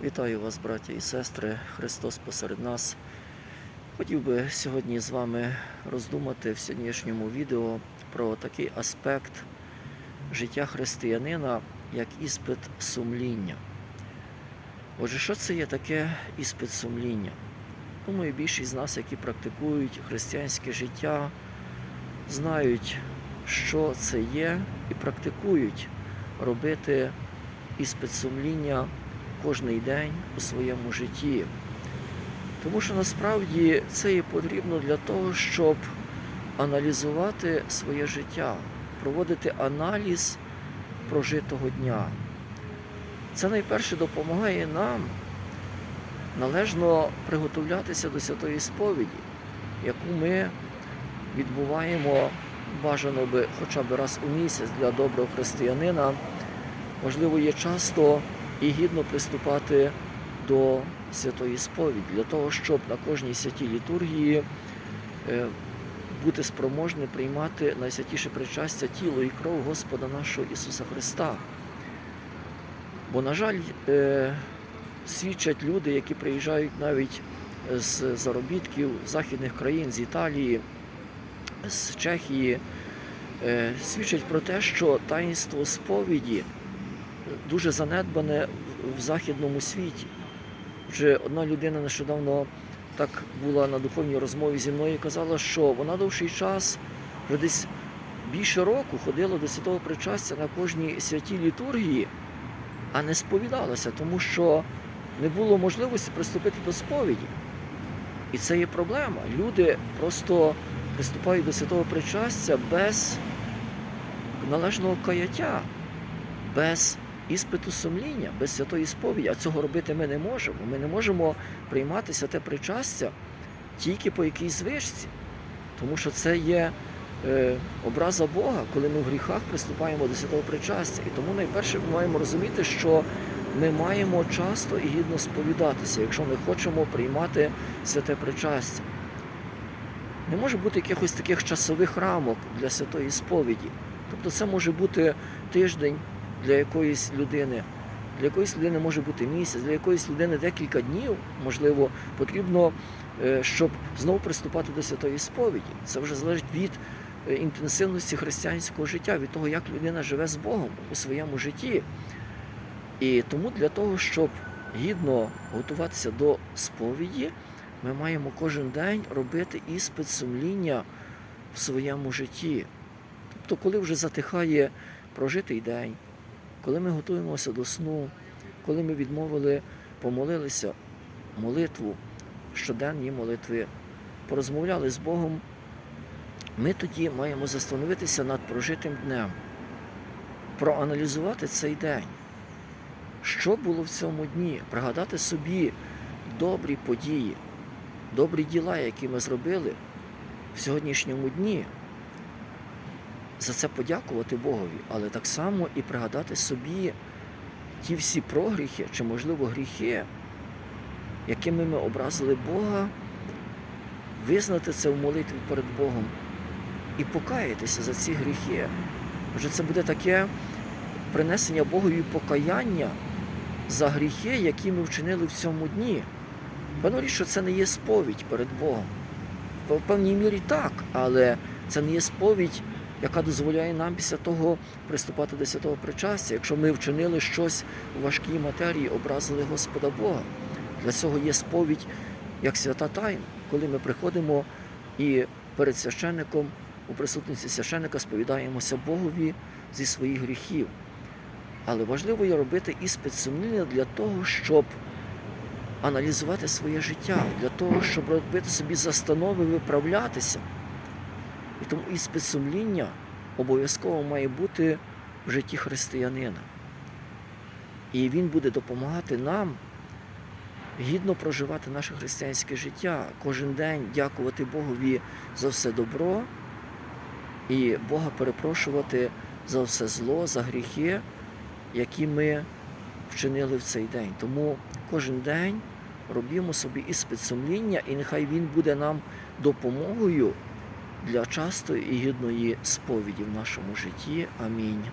Вітаю вас, браті і сестри, Христос посеред нас. Хотів би сьогодні з вами роздумати в сьогоднішньому відео про такий аспект життя християнина, як іспит сумління. Отже, що це є таке іспит сумління? Думаю, більшість з нас, які практикують християнське життя, знають, що це є, і практикують робити іспит сумління кожний день у своєму житті. Тому що насправді це і потрібно для того, щоб аналізувати своє життя, проводити аналіз прожитого дня. Це найперше допомагає нам належно приготовлятися до святої сповіді, яку ми відбуваємо бажано би хоча б раз у місяць для доброго християнина. Можливо, є часто і гідно приступати до святої сповіді, для того, щоб на кожній святій літургії е, бути спроможним приймати найсвятіше причастя тіло і кров Господа нашого Ісуса Христа. Бо, на жаль, е, свідчать люди, які приїжджають навіть з заробітків західних країн, з Італії, з Чехії, е, свідчать про те, що таїнство сповіді дуже занедбане в- західному світі. Вже одна людина нещодавно так була на духовній розмові зі мною і казала, що вона довший час, вже десь більше року ходила до святого причастя на кожній святій літургії, а не сповідалася, тому що не було можливості приступити до сповіді. І це є проблема. Люди просто приступають до святого причастя без належного каяття, без іспиту сумління, без святої сповіді. А цього робити ми не можемо. Ми не можемо приймати святе причастя тільки по якійсь звичці, тому що це є е, образа Бога, коли ми в гріхах приступаємо до святого причастя. І тому найперше ми маємо розуміти, що ми маємо часто і гідно сповідатися, якщо ми хочемо приймати святе причастя. Не може бути якихось таких часових рамок для святої сповіді. Тобто це може бути тиждень для якоїсь людини, для якоїсь людини може бути місяць, для якоїсь людини декілька днів, можливо, потрібно, е, щоб знову приступати до святої сповіді. Це вже залежить від е, інтенсивності християнського життя, від того, як людина живе з Богом у своєму житті. І тому для того, щоб гідно готуватися до сповіді, ми маємо кожен день робити іспит сумління в своєму житті. Тобто, коли вже затихає прожитий день, коли ми готуємося до сну, коли ми відмовили, помолилися молитву, щоденні молитви, порозмовляли з Богом, ми тоді маємо застановитися над прожитим днем, проаналізувати цей день. Що було в цьому дні? Пригадати собі добрі події, добрі діла, які ми зробили в сьогоднішньому дні. За це подякувати Богові, але так само і пригадати собі ті всі прогріхи чи, можливо, гріхи, якими ми образили Бога, визнати це в молитві перед Богом і покаятися за ці гріхи. Отже, це буде таке принесення Богові покаяння за гріхи, які ми вчинили в цьому дні. Певно річ, що це не є сповідь перед Богом. В певній мірі так, але це не є сповідь, яка дозволяє нам після того приступати до святого причастя, якщо ми вчинили щось у важкій матерії, образили Господа Бога. Для цього є сповідь як свята тайна, коли ми приходимо і перед священником у присутності священника сповідаємося Богові зі своїх гріхів. Але важливо є робити іспит сумління для того, щоб аналізувати своє життя, для того, щоб робити собі застанови, виправлятися. І тому іспит сумління обов'язково має бути в житті християнина. І він буде допомагати нам гідно проживати наше християнське життя, кожен день дякувати Богові за все добро і Бога перепрошувати за все зло, за гріхи, які ми вчинили в цей день. Тому кожен день робімо собі іспит сумління, і нехай він буде нам допомогою для частої і гідної сповіді в нашому житті. Амінь.